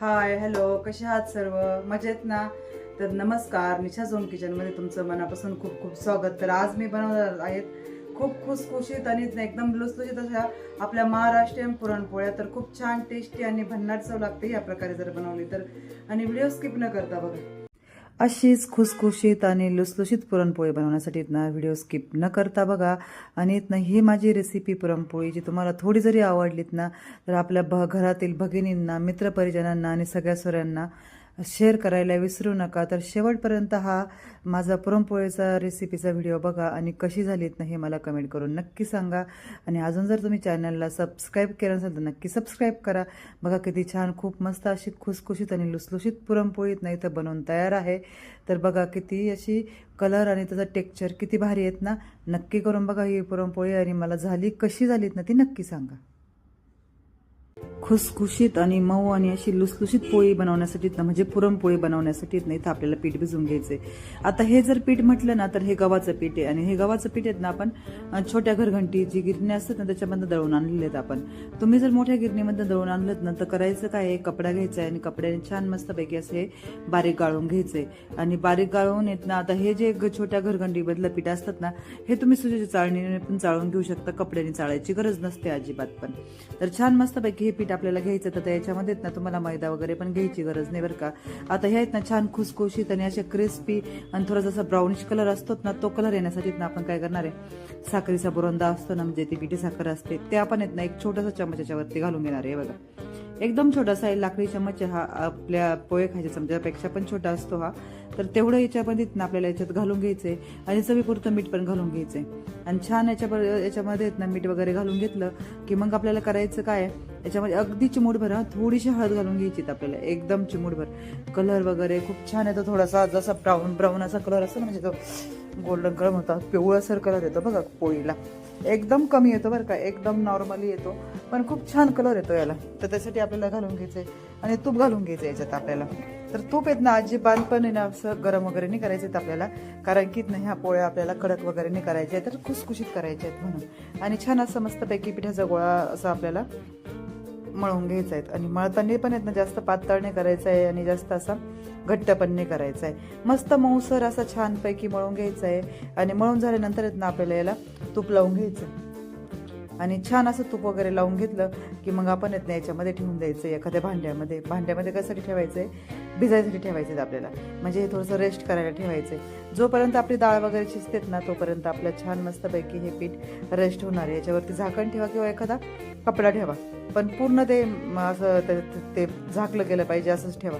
Hi hello कसे आहात सर्व? मजेत ना? तर नमस्कार निशा झोम किचनमध्ये तुमचं मनापासून खूप खूप स्वागत. तर आज मी बनवणार आहेत खूप खुसखुशीत आणि एकदम लुसलुशीत अशा आपल्या महाराष्ट्रीयन पुरणपोळ्या. तर खूप छान टेस्टी आणि भन्नाट चव लागते या प्रकारे जर बनवली तर. आणि व्हिडिओ स्किप न करता बघा. अशीच खुसखुशीत आणि लुसलुशीत पुरणपोळी बनवण्यासाठी ना व्हिडिओ स्किप न करता बघा. आणि इथनं ही माझी रेसिपी पुरणपोळी जी तुम्हाला थोडी जरी आवडलीत ना तर आपल्या भ घरातील भगिनींना मित्रपरिजनांना आणि सगळ्या सोऱ्यांना शेअर करायला विसरू नका. तर शेवटपर्यंत हा माझा पुरणपोळीचा रेसिपीचा व्हिडिओ बघा आणि कशी झालीत ना हे मला कमेंट करून नक्की सांगा. आणि अजून जर तुम्ही चॅनलला सबस्क्राईब केलं नसेल तर नक्की सबस्क्राईब करा. बघा किती छान खूप मस्त अशी खुसखुशीत आणि लुसलुशीत पुरणपोळीत नाही तर बनवून तयार आहे. तर बघा किती अशी कलर आणि त्याचं टेक्स्चर किती भारी आहेत ना. नक्की करून बघा ही पुरणपोळी आणि मला झाली कशी झालीत ना ती नक्की सांगा. खुसखुशीत आणि मऊ आणि अशी लुसलुशीत पोळी बनवण्यासाठी ना म्हणजे पुरणपोळी बनवण्यासाठी नाही तर आपल्याला पीठ भिजून घ्यायचे आता हे जर पीठ म्हटलं ना तर हे गव्हाचं पीठ आहे. आणि हे गव्हाचं पीठ आहेत ना आपण छोट्या घरघंटी जी गिरणी असतात ना त्याच्यामधनं दळून आणलेले आहेत आपण. तुम्ही जर मोठ्या गिरणीमधनं दळून आणलं ना तर करायचं काय आहे? कपडा घ्यायचा आहे आणि कपड्याने छान मस्तपैकी असे बारीक गाळून घ्यायचे. आणि बारीक गाळून येत ना आता हे जे छोट्या घरघंटीमधलं पीठ असतात ना हे तुम्ही सुजेच्या चाळणीने पण चाळून घेऊ शकता. कपड्याने चाळायची गरज नसते अजिबात पण. तर छान मस्तपैकी हे पीठ आपल्याला घ्यायचं तर याच्यामध्ये ना तुम्हाला मैदा वगैरे पण घ्यायची गरज नाही बरं का. आता ह्या आहेत ना छान खुसखुशीत आणि अशा क्रिस्पी आणि थोडा जसा ब्राउनिश कलर असतो ना तो कलर येण्यासाठी ना आपण काय करणार आहे? साखरीचा बुरंदा असतो ना म्हणजे ती पिठी साखर असते. ते आपण आहेत ना एक छोटासा चमच्याच्या वरती घालून घेणार आहे बघा. एकदम छोटासा आहे लाकडी चमच हा आपल्या पोहे खायच्या चमच्यापेक्षा पण छोटा असतो हा. तर तेवढं याच्यामध्ये ना आपल्याला याच्यात घालून घ्यायचंय आणि चवीपुरतं मीठ पण घालून घ्यायचंय. आणि छान याच्या याच्यामध्ये ना मीठ वगैरे घालून घेतलं की मग आपल्याला करायचं काय याच्यामध्ये अगदी चिमूटभर हा थोडीशी हळद घालून घ्यायची आपल्याला. एकदम चिमूटभर. कलर वगैरे खूप छान येतो थोडासा जसा ब्राऊन ब्राऊन असा कलर असतो ना म्हणजे तो गोल्डन कलर म्हणतात पिवळसर कलर येतो बघा पोळीला. एकदम कमी येतो बरं का एकदम नॉर्मली येतो. पण खूप छान कलर येतो याला. तर त्यासाठी आपल्याला घालून घ्यायचंय आणि तूप घालून घ्यायचं याच्यात आपल्याला. तर तूप येत ना अजिबात पण आहे ना असं गरम वगैरे नाही करायचे आहेत आपल्याला. कारण की नाही ह्या पोळ्या आपल्याला कडक वगैरे नाही करायच्या आहेत तर खुसखुशीत करायच्या आहेत म्हणून. आणि छान असं मस्तपैकी पिठाचा गोळा असं आपल्याला मळून घ्यायचा आहे आणि मळताना पण आहेत ना जास्त पातळ नाही करायचं आहे आणि जास्त असा घट्ट पण नाही करायचा आहे. मस्त मऊसर असा छानपैकी मळून घ्यायचा आहे. आणि मळून झाल्यानंतर आहेत ना आपल्याला याला तूप लावून घ्यायचं आहे. आणि छान असं तूप वगैरे लावून घेतलं की मग आपण येत नाही याच्यामध्ये ठेवून द्यायचं एखाद्या भांड्यामध्ये. भांड्यामध्ये कशासाठी ठेवायचं आहे भिजायसाठी ठेवायचं आहे आपल्याला. म्हणजे हे थोडंसं रेस्ट करायला ठेवायचं आहे जोपर्यंत आपली डाळ वगैरे शिजतेत ना तोपर्यंत आपल्या छान मस्तपैकी हे पीठ रेस्ट होणार आहे. याच्यावरती झाकण ठेवा किंवा एखादा कपडा ठेवा. पण पूर्ण ते असं ते- ते झाकलं गेलं पाहिजे असंच ठेवा.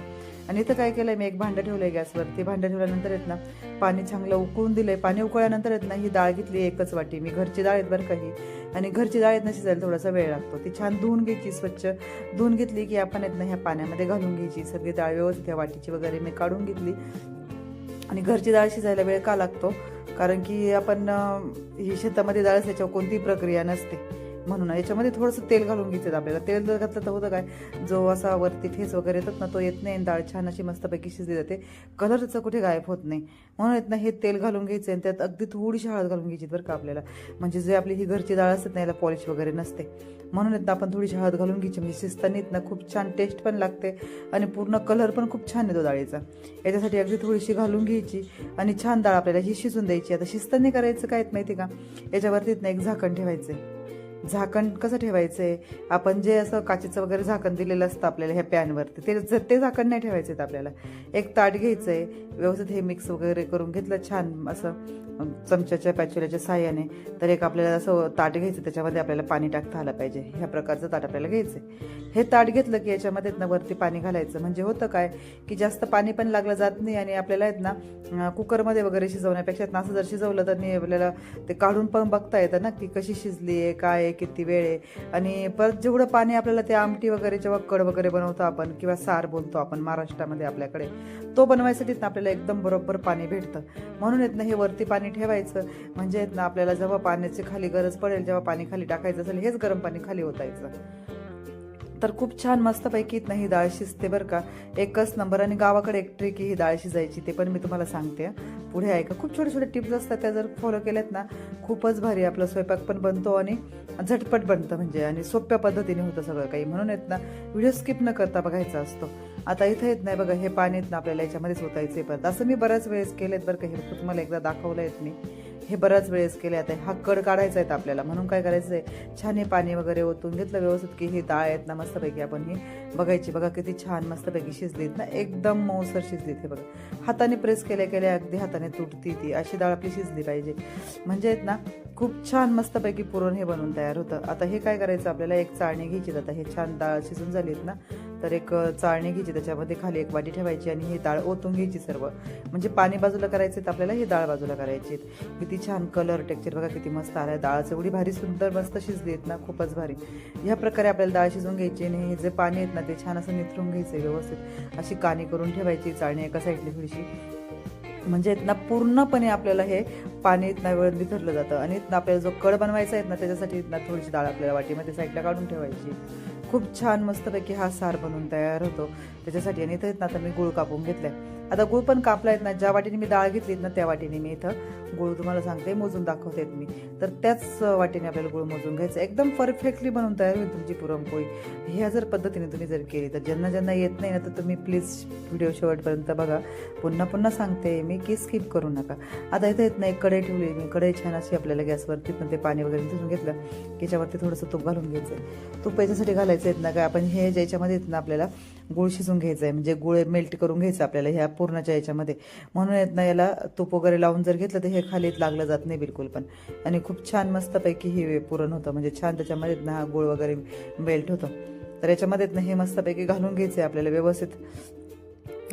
आणि इथं काय केलंय मी एक भांडं ठेवलंय गॅसवरती भांडं ठेवल्यानंतर येत ना पाणी चांगलं उकळून दिलंय. पाणी उकळल्यानंतर येत ना ही डाळ घेतली एकच वाटी. मी घरची डाळ आहेत बरं काही आणि घरची डाळ येत ना शिजायला थोडासा वेळ लागतो. ती छान धुवून घ्यायची स्वच्छ धुवून घेतली की आपण येत ना ह्या पाण्यामध्ये घालून घ्यायची. सगळी डाळ व्यवस्थित त्या वाटीची वगैरे मी काढून घेतली. आणि घरची डाळ शिजायला वेळ का लागतो? कारण की आपण ही शेतामध्ये डाळ त्याच्यावर कोणतीही प्रक्रिया नसते. म्हणून याच्यामध्ये थोडंसं तेल घालून घ्यायचं आपल्याला. तेल जर घातलं तर होतं काय जो असा वरती ठेस वगैरे येतात ना तो येत नाही आणि डाळ छान अशी मस्तपैकी शिजली जाते. कलरचं कुठे गायब होत नाही. म्हणून येत ना हे तेल घालून घ्यायचं आणि त्यात अगदी थोडीशी हळद घालून घ्यायची बरं का आपल्याला. म्हणजे जे आपली ही घरची डाळ असते ना याला पॉलिश वगैरे नसते. म्हणून येत ना आपण थोडीशी हळद घालून घ्यायची. म्हणजे शिजताना येत ना खूप छान टेस्ट पण लागते आणि पूर्ण कलर पण खूप छान येतो डाळीचा. याच्यासाठी अगदी थोडीशी घालून घ्यायची आणि छान डाळ आपल्याला ही शिजून द्यायची. आता शिजताना करायचं काय आहेत माहिती का? याच्यावरती ना एक झाकण ठेवायचं झाकण कसं ठेवायचं आहे आपण जे असं काचेचं वगैरे झाकण दिलेलं असतं आपल्याला ह्या पॅनवरती ते ज- ते झाकण नाही ठेवायचं आहे आपल्याला. एक ताट घ्यायचं आहे व्यवस्थित हे मिक्स वगैरे करून घेतलं छान असं चमच्याच्या पॅचुल्याच्या साह्याने तर एक आपल्याला असं ताट घ्यायचं त्याच्यामध्ये आपल्याला पाणी टाकता आलं पाहिजे. ह्या प्रकारचं ताट आपल्याला घ्यायचं हे ताट घेतलं की याच्यामध्ये ना वरती पाणी घालायचं. म्हणजे होतं काय की जास्त पाणी पण लागलं जात नाही आणि आपल्याला आहेत ना कुकरमध्ये वगैरे शिजवण्यापेक्षा ना असं जर शिजवलं तर नाही आपल्याला ते काढून पण बघता येतं ना की कशी शिजली आहे काय आहे किती वेळ आहे. आणि परत जेवढं पाणी आपल्याला ते आमटी वगैरे जेव्हा कड वगैरे बनवतो आपण किंवा सार बोलतो आपण महाराष्ट्रामध्ये आपल्याकडे तो बनवायसाठी ना आपल्याला एकदम बरोबर पाणी भेटतं. म्हणून येत ना हे वरती पाणी ठेवायचं. म्हणजे ना आपल्याला जेव्हा पाण्याची खाली गरज पडेल जेव्हा पाणी खाली टाकायचं असेल हेच गरम पाणी खाली ओतायचं. तर खूप छान मस्तपैकी इथनं ही डाळ शिजते बरं का. एकच नंबर आणि गावाकडे एक ट्रिक ही डाळ शिजायची ते पण मी तुम्हाला सांगते. पुढे ऐका खूप छोटे छोटे टिप्स असतात त्या जर फॉलो केल्यात ना खूपच भारी आपला स्वयंपाक पण बनतो आणि झटपट बनतं म्हणजे आणि सोप्या पद्धतीने होतं सगळं काही. म्हणून येत ना व्हिडिओ स्किप न करता बघायचा असतो. आता इथं येत नाही बघा हे पाणी येत ना आपल्याला याच्यामध्येच ओतायचे परत असं मी बऱ्याच वेळेस केलेत बरं का हे तुम्हाला एकदा दाखवलं आहेत मी हे बऱ्याच वेळेस केले आता हा कड काढायचा आहे आपल्याला म्हणून काय करायचं आहे छान हे पाणी वगैरे ओतून घेतलं व्यवस्थित की ही डाळ आहेत ना मस्तपैकी आपण ही बघायची बघा किती छान मस्तपैकी शिजलीत ना एकदम मऊसर शिजलीत हे बघा. हाताने प्रेस केल्या केल्या अगदी हाताने तुटती ती अशी डाळ आपली शिजली पाहिजे. म्हणजे आहेत ना खूप छान मस्तपैकी पुरण हे बनवून तयार होतं. आता हे काय करायचं आपल्याला एक चाळणी घ्यायची आता हे छान डाळ शिजून झालीत ना तर एक चाळणी घ्यायची त्याच्यामध्ये खाली एक वाटी ठेवायची आणि ही डाळ ओतून घ्यायची सर्व. म्हणजे पाणी बाजूला करायचे तर आपल्याला ही डाळ बाजूला करायची किती छान कलर टेक्चर बघा किती मस्त आलाय. डाळच एवढी भारी सुंदर मस्त शिजली आहेत ना खूपच भारी. ह्या प्रकारे आपल्याला डाळ शिजून घ्यायची आणि हे जे पाणी आहेत ना ते छान असं निथरून घ्यायचं व्यवस्थित. अशी काणी करून ठेवायची चाळणी एका साईडली थोडीशी. म्हणजे ना पूर्णपणे आपल्याला हे पाणी इथनं वेळ निथरलं जातं. आणि इथनं आपल्याला जो कड बनवायचा आहे ना त्याच्यासाठी इथनं थोडीशी डाळ आपल्याला वाटीमध्ये साईडला काढून ठेवायची. खूप छान मस्तपैकी हा सार बनवून तयार होतो. त्याच्यासाठी आणि इथं ना आता मी गुळ कापून घेतलाय. आता गुळ पण कापला आहेत ना ज्या वाटीने मी डाळ घेतली ना त्या वाटीने मी इथं गुळ तुम्हाला सांगते मोजून दाखवते मी. तर त्याच वाटीने आपल्याला गुळ मोजून घ्यायचं एकदम परफेक्टली बनवून तयार होईल तुमची पुरणपोळी. ह्या जर पद्धतीने तुम्ही जर केली तर ज्यांना ज्यांना येत नाही ना तर तुम्ही प्लीज व्हिडिओ शेवटपर्यंत बघा. पुन्हा पुन्हा सांगते मी की स्किप करू नका. आता इथं येत नाही कढई ठेवली मी. कढई छान अशी आपल्याला गॅसवरती पण ते पाणी वगैरे तिथून घेतलं की याच्यावरती थोडंसं तूप घालून घ्यायचं. तूप याच्यासाठी घालायचं येत ना काय आपण हे ज्याच्यामध्ये येत ना आपल्याला गुळ शिजून घ्यायचं आहे. म्हणजे गुळ मेल्ट करून घ्यायचं आपल्याला. ह्या पूर्णाच्या याच्यामध्ये. म्हणून येत ना याला तूप वगैरे लावून जर घेतलं तर हे खालीत लागलं जात नाही बिलकुल पण. आणि खूप छान मस्तपैकी हे पुरण होतं. म्हणजे छान त्याच्यामध्ये ना हा गुळ वगैरे मेल्ट होतं. तर याच्यामध्ये ना हे मस्तपैकी घालून घ्यायचं आहे आपल्याला व्यवस्थित.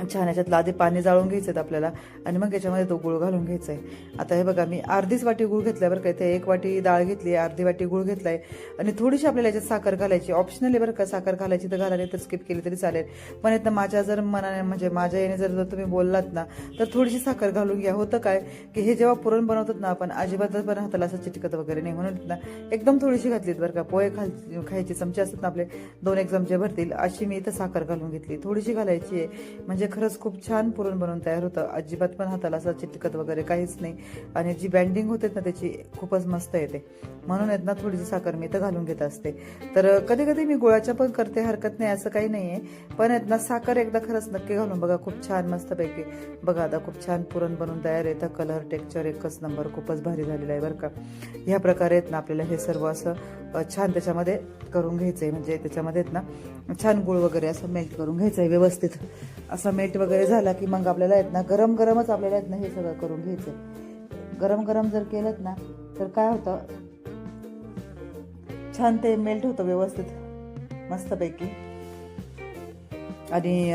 छान याच्यातलं आधी पाणी जाळून घ्यायचं आहे आपल्याला. आणि मग याच्यामध्ये तो गुळ घालून घ्यायचा आहे आता हे बघा मी अर्धीच वाटी गुळ घेतलाय बरं का. इथे एक वाटी डाळ घेतली अर्धी वाटी गुळ घेतलाय. आणि थोडीशी आपल्याला याच्यात साखर घालायची. ऑप्शनल आहे बरं का साखर घालायची तर घाला नाही तर स्किप केली तरी चालेल. पण इथं माझ्या जर मनाने म्हणजे माझ्या याने जर तुम्ही बोललात ना तर थोडीशी साखर घालून घ्या. होतं काय की हे जेव्हा पुरण बनवतात ना आपण अजिबातच पण हाताला असं चिटकत वगैरे नाही. म्हणून ना एकदम थोडीशी घातलीत बरं का. पोहे खाल खायचे चमचे असतात ना आपले दोन एक चमचे भरतील. अशी मी इथं साखर घालून घेतली. थोडीशी घालायची आहे. म्हणजे खरंच खूप छान पुरण बनवून तयार होतं. अजिबात पण हाताला असं चिटकत वगैरे काहीच नाही. आणि जी बँडिंग होते ना त्याची खूपच मस्त येते. म्हणून आहेत ना थोडीशी साखर मी इथं घालून घेत असते. तर कधी कधी मी गुळाच्या पण करते हरकत नाही असं काही नाही आहे पण आहेत ना साखर एकदा खरंच नक्की घालून बघा खूप छान मस्तपैकी. बघा आता खूप छान पुरण बनवून तयार येतं कलर टेक्स्चर एकच नंबर खूपच भारी झालेला आहे बरं का. ह्या प्रकारे आहेत ना आपल्याला हे सर्व असं छान त्याच्यामध्ये करून घ्यायचं आहे म्हणजे त्याच्यामध्ये आहेत ना छान गुळ वगैरे असं मेल्ट करून घ्यायचं आहे व्यवस्थित. असं मेट वगैरे झाला की मग आपल्याला आहेत ना गरम गरमच आपल्याला आहेत ना हे सगळं करून घ्यायचं. गरम गरम जर केलं ना तर काय होतं? छान ते मेल्ट होतं व्यवस्थित मस्तपैकी. आणि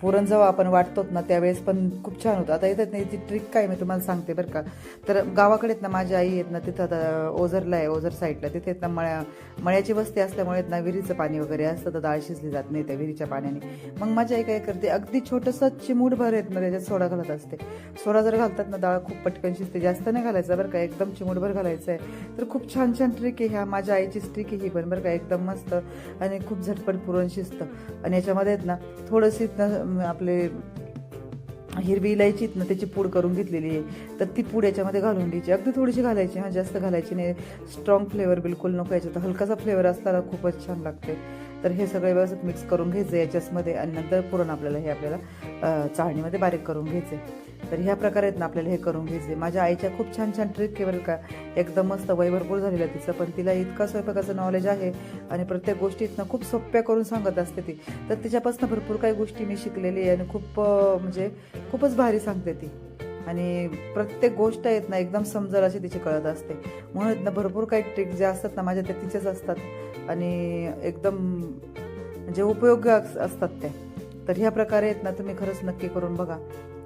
पुरण जेव्हा आपण वाटतो ना त्यावेळेस पण खूप छान होतं. आता येतात नाही ती ट्रिक काय मी तुम्हाला सांगते बरं का. तर गावाकडे आहेत ना माझी आई आहेत ना तिथं आता ओझरला आहे ओझर साईडला. तिथे आहेत ना मळ्या मळ्याची वस्ती असल्यामुळे ना विहिरीचं पाणी वगैरे असतं तर डाळ शिजली जात नाही त्या विहिरीच्या पाण्याने. मग माझी आई काय करते अगदी छोटंसं चिमूटभर आहेत ना त्याच्यात सोडा घालत असते. सोडा जर घालतात ना डाळ खूप पटकन शिजते. जास्त नाही घालायचं बरं का एकदम चिमूटभर घालायचं आहे. तर खूप छान छान ट्रिक आहे ह्या. माझ्या आईचीच ट्रिक आहे ही पण बरं का एकदम मस्त. आणि खूप झटपट पुरण शिजतं. आणि याच्यामध्ये आहेत ना थोडंशी न आपले हिरवी इलायची ना त्याची पूड करून घेतलेली आहे. तर ती पूड याच्यामध्ये घालून द्यायची अगदी थोडीशी घालायची. हा जास्त घालायची नाही. स्ट्रॉंग फ्लेवर बिलकुल नको याच्यात. हलकासा फ्लेवर असताना खूपच छान लागते. तर हे सगळे व्यवस्थित मिक्स करून घ्यायचं याच्यामध्ये आणि नंतर पुरण आपल्याला हे आपल्याला चाळणीमध्ये बारीक करून घ्यायचे तर ह्या प्रकारे आहेत ना आपल्याला हे करून घ्यायचे. माझ्या आईच्या खूप छान छान ट्रिक केवल का एकदम मस्त वय भरपूर झालेलं तिचं पण तिला इतका स्वयंपाकाचं नॉलेज आहे आणि प्रत्येक गोष्टीतनं खूप सोप्या करून सांगत असते ती. तर तिच्यापासून भरपूर काही गोष्टी मी शिकलेली आहे आणि खूप म्हणजे खूपच भारी सांगते ती. आणि प्रत्येक गोष्ट आहेत ना एकदम समजल अशी तिची कळत असते. म्हणून आहेत ना भरपूर काही ट्रिक ज्या असतात ना माझ्या त्या तिच्याच असतात. आणि एकदम म्हणजे उपयोगी अस- असतात त्या. तर ह्या प्रकारे आहेत ना तुम्ही खरंच नक्की करून बघा.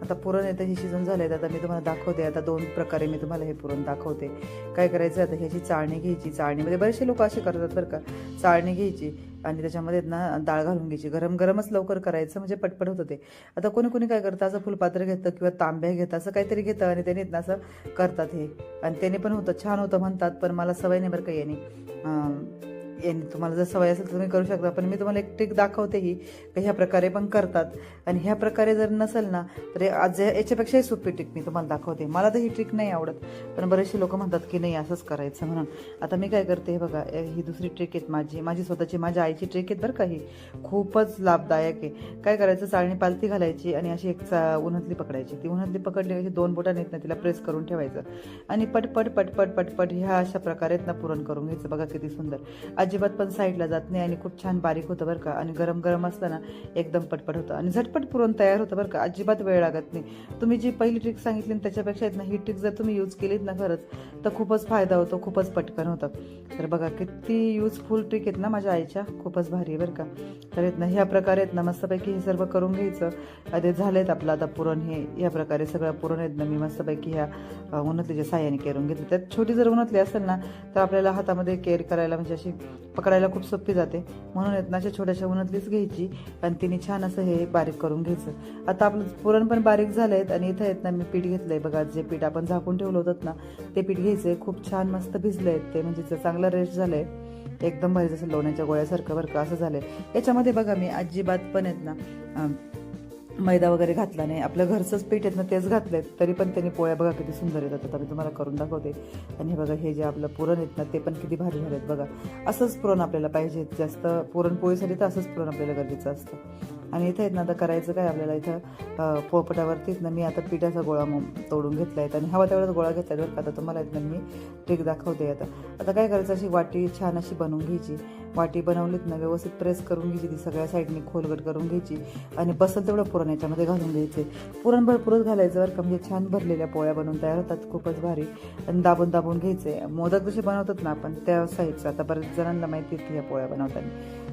आता पुरण येतं हे शिजून आहेत आता मी तुम्हाला दाखवते आता दोन प्रकारे मी तुम्हाला हे पुरण दाखवते. काय करायचं आता ह्याची चाळणी घ्यायची चाळणीमध्ये बरेचसे लोक असे करतात बरं का. चाळणी घ्यायची आणि त्याच्यामध्ये ना डाळ घालून घ्यायची. गरम गरमच लवकर करायचं म्हणजे पटपट होतं ते. आता कोणी कोणी काय करतं असं फुलपात्र घेतं किंवा तांब्या घेतं असं काहीतरी घेतं आणि त्याने ना असं करतात हे. आणि त्याने पण होतं छान होतं म्हणतात पण मला सवय नाही बरं का याने. यांनी तुम्हाला जर सवय असेल तर तुम्ही करू शकता. पण मी तुम्हाला एक ट्रिक दाखवते ही ह्या प्रकारे पण करतात. आणि ह्या प्रकारे जर नसेल ना तर आज याच्यापेक्षाही सोपी ट्रिक मी तुम्हाला दाखवते. मला तर ही ट्रिक नाही आवडत पण बरेचसे लोक म्हणतात की नाही असंच करायचं म्हणून. आता मी काय करते हे बघा ही दुसरी ट्रिक आहे माझी. माझी स्वतःची माझ्या आईची ट्रिक आहेत बरं का ही. खूपच लाभदायक आहे. काय करायचं? चाळणी पालती घालायची आणि अशी एक चा उन्हातली पकडायची. ती उन्हातली पकडली अशी दोन बोटाने नेत ना तिला प्रेस करून ठेवायचं. आणि पटपट पटपट पटपट ह्या अशा प्रकारे ना पुरण करून घ्यायचं. बघा किती सुंदर. अजिबात पण साईडला जात नाही आणि खूप छान बारीक होतं बरं का. आणि गरम गरम असताना ना एकदम पटपट होतं. आणि झटपट पुरण तयार होतं बरं का. अजिबात वेळ लागत नाही. तुम्ही जी पहिली ट्रिक सांगितली त्याच्यापेक्षा आहेत ना ही ट्रिक जर तुम्ही यूज केलीत ना खरंच तर खूपच फायदा होतो खूपच पटकन होतं. तर बघा किती यूजफुल ट्रिक आहेत ना माझ्या आईच्या. खूपच भारी आहे बरं का. तर आहेत ना ह्या प्रकारे आहेत ना मस्तपैकी हे सर्व करून घ्यायचं. आणि झालेत आपलं आता पुरण हे. या प्रकारे सगळं पुरण आहेत ना मी मस्तपैकी ह्या उन्हातल्याच्या साह्याने करून घेतलं. त्यात छोटी जर उन्हातली असेल ना तर आपल्याला हातामध्ये केअर करायला म्हणजे अशी पकडायला खूप सोपी जाते. म्हणून आहेत ना अशा छोट्याशा उन्हातलीच घ्यायची आणि तिने छान असं हे बारीक करून घ्यायचं. आता आपलं पुरण पण बारीक झालं आहेत आणि इथं येत ना मी पीठ घेतलंय. बघा जे पीठ आपण झाकून ठेवलं होतं ना ते पीठ घ्यायचं आहे खूप छान मस्त भिजलं आहेत ते. म्हणजे चांगलं रेस्ट झालंय. एकदम भारी जसं लोण्याच्या गोळ्यासारखं बरं का असं झालंय. याच्यामध्ये बघा मी अजिबात पण आहेत ना मैदा वगैरे घातला नाही. आपलं घरचंच पीठ आहेत ना तेच घातलं आहेत तरी पण त्यांनी पोळ्या बघा किती सुंदर येतात. आता मी तुम्हाला करून दाखवते. आणि हे बघा हे जे आपलं पुरण आहेत ना ते पण किती भारी झालेत बघा. असंच पुरण आपल्याला पाहिजे. जास्त पुरणपोळीसाठी तर असंच पुरण आपल्याला गरजेचं असतं. आणि इथं आहेत ना आता करायचं काय आपल्याला इथं? पोपटावरतीच ना मी आता पिठाचा गोळा तोडून घेतला आहे आणि हवा त्यावेळेस गोळा घेतला बरं का. आता तुम्हाला आहेत ना मी ट्रिक दाखवते आता. आता काय करायचं अशी वाटी छान अशी बनवून घ्यायची. वाटी बनवलीत ना व्यवस्थित प्रेस करून घ्यायची ती सगळ्या साईडने खोलगट करून घ्यायची. आणि बसल तेवढं पुरण याच्यामध्ये घालून घ्यायचे पुरण भरपूरच घालायचं बरं का म्हणजे छान भरलेल्या पोळ्या बनवून तयार होतात खूपच भारी. आणि दाबून दाबून घ्यायचे. मोदक जसे बनवतात ना आपण त्या साईडचं. आता बऱ्याच जणांना माहिती आहेत ह्या पोळ्या बनवताना.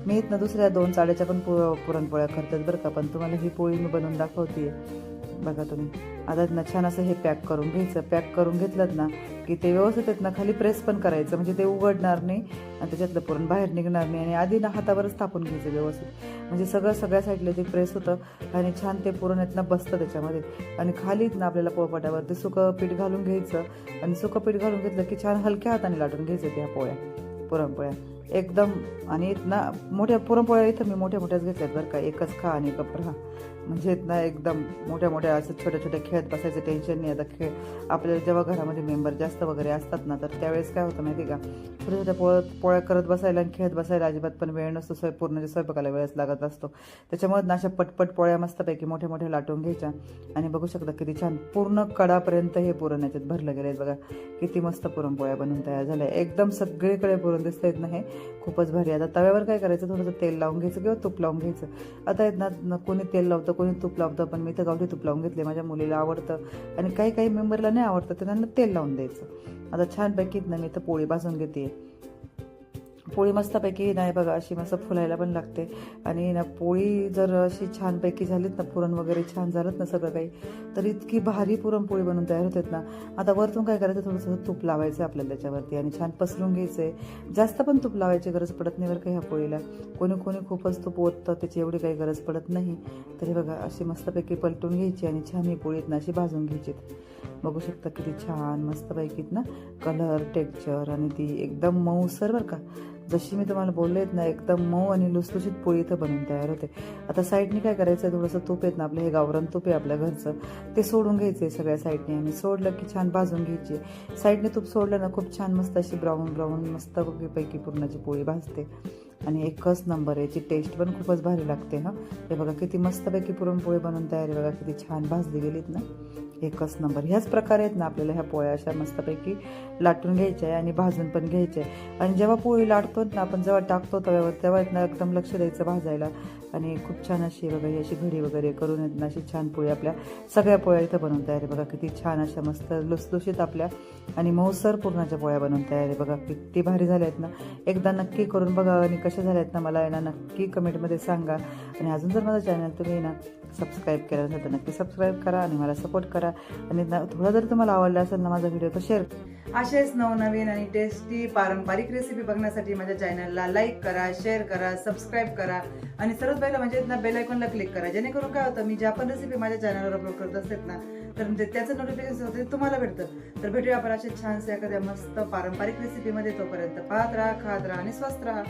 मी इथनं दुसऱ्या दोन चाड्याच्या पण पु पुरणपोळ्या करतात बरं का पण तुम्हाला ही पोळी मी बनवून दाखवते बघा तुम्ही. आता ना छान असं हे पॅक करून घ्यायचं. पॅक करून घेतलं ना की ते व्यवस्थित आहेत ना खाली प्रेस पण करायचं. म्हणजे ते उघडणार नाही आणि त्याच्यातलं पुरण बाहेर निघणार नाही आणि आधी ना हातावरच थापून घ्यायचं व्यवस्थित. म्हणजे सगळं सगळ्या साईडला ते प्रेस होतं आणि छान ते पुरण आहेत ना बसतं त्याच्यामध्ये. आणि खालीच ना आपल्याला पोळपाटावर ते सुकं पीठ घालून घ्यायचं आणि सुकं पीठ घालून घेतलं की छान हलक्या हाताने लाटून घ्यायचं त्या पोळ्या पुरणपोळ्या. एकदम आणि ना मोठ्या पुरणपोळ्या इथं मी मोठ्या मोठ्याच घेतल्यात बरं का. एकच खा आणि एक राहा. म्हणजे ना एकदम मोठ्या मोठ्या असं छोट्या छोट्या खेळत बसायचं टेन्शन नाही. आता खेळ आपल्याला जेव्हा घरामध्ये मेंबर जास्त वगैरे असतात ना तर त्यावेळेस काय होतं माहिती का? छोट्या छोट्या पोळ्या पोळ्या करत बसायला आणि खेळत बसायला अजिबात पण वेळ नसतो. स्वयं पूर्ण स्वयंपाकाला वेळच लागत असतो. त्याच्यामुळे ना अशा पटपट पोळ्या मस्तपैकी मोठ्या मोठ्या लाटून घ्यायच्या. आणि बघू शकता किती छान पूर्ण कडापर्यंत हे पुरण याच्यात भरलं गेलं आहे बघा. किती मस्त पुरणपोळ्या बनवून तयार झाल्या. एकदम सगळीकडे पुरण दिसत आहेत ना हे. खूपच भारी. आता तव्यावर काय करायचं? थोडंसं तेल लावून घ्यायचं किंवा तूप लावून घ्यायचं. आता येत ना कोणी तेल लावतं कोणी तूप लावतं पण मी तर गावठी तूप लावून घेतले. माझ्या मुलीला आवडतं. आणि काही काही मेंबरला नाही आवडतं तर त्यांना तेल लावून द्यायचं. आता छानपैकी ना मी तर पोळी भाजून घेते. पोळी मस्तपैकी नाही बघा अशी मस्त फुलायला पण लागते. आणि ना पोळी जर अशी छानपैकी झालीत ना पुरण वगैरे छान झालं ना सगळं काही तर इतकी भारी पुरणपोळी बनवून तयार होतात ना. आता वरतून काय करायचं? थोडंसं तूप लावायचं आपल्याला त्याच्यावरती आणि छान पसरून घ्यायचं आहे जास्त पण तूप लावायची गरज पडत नाही बरं का ह्या पोळीला. कोणी कोणी खूपच तूप ओततं त्याची एवढी काही गरज पडत नाही. तरी बघा अशी मस्तपैकी पलटून घ्यायची आणि छान ही पोळीत ना अशी भाजून घ्यायची. बघू शकता किती छान मस्तपैकीत ना कलर टेक्चर आणि ती एकदम मऊसर बरं का. जशी मी तुम्हाला बोलले आहेत ना एकदम मऊ आणि लुसलुशीत पोळी इथं बनवून तयार होते. आता साईडने काय करायचं थोडंसं तूप येत ना आपलं हे गावरान तूप आहे आपल्या घरचं. ते सोडून घ्यायचं आहे सगळ्या साईडने आणि सोडलं की छान भाजून घ्यायची. साईडने तूप सोडलं ना खूप छान मस्त अशी ब्राऊन ब्राऊन मस्त पैकी पूर्णाची पोळी भाजते. आणि एकच नंबर आहे. याची टेस्ट पण खूपच भारी लागते हा हे बघा किती मस्तपैकी पुरणपोळी बनवून तयार बघा किती छान भाजली गेलीत ना. एकच नंबर. ह्याच प्रकारे आहेत ना आपल्याला ह्या पोळ्या अशा मस्तपैकी लाटून घ्यायच्या आहे आणि भाजून पण घ्यायच्या आहे. आणि जेव्हा पोळी लाटतो ना आपण जेव्हा टाकतो तव्यावर तेव्हा आहेत ना एकदम लक्ष द्यायचं भाजायला. आणि खूप छान अशी बघा ही अशी घडी वगैरे करून आहेत ना अशी छान पोळी आपल्या सगळ्या पोळ्या इथं बनवून तयार आहे. बघा किती छान अशा मस्त लुसलुशीत आपल्या आणि मऊसर पूर्णाच्या पोळ्या बनवून तयार आहे. बघा किती भारी झाल्या आहेत ना. एकदा नक्की करून बघा आणि कशा कशा झाल्या आहेत ना मला आहे ना नक्की कमेंटमध्ये सांगा. आणि अजून जर माझं चॅनल तुम्ही ना सबस्क्राईब केलं असेल तर नक्की सबस्क्राईब करा आणि मला सपोर्ट करा. आणि थोडा जर तुम्हाला आवडला असेल ना माझा व्हिडिओ तर शेअर असेच नवनवीन आणि टेस्टी पारंपरिक रेसिपी बघण्यासाठी माझ्या चॅनलला लाईक करा शेअर करा सबस्क्राईब करा. आणि सर्वात पहिलं म्हणजे ना बेल आयकॉनला क्लिक करा. जेणेकरून काय होतं मी ज्या पण रेसिपी माझ्या चॅनलवर अपलोड करत असतात ना तर त्याचं नोटिफिकेशन होते तुम्हाला भेटतं. तर भेटूया आपण असे छानसे एखाद्या मस्त पारंपरिक रेसिपीमध्ये तोपर्यंत. पाहत राहा खात राहा आणि स्वस्त राहा.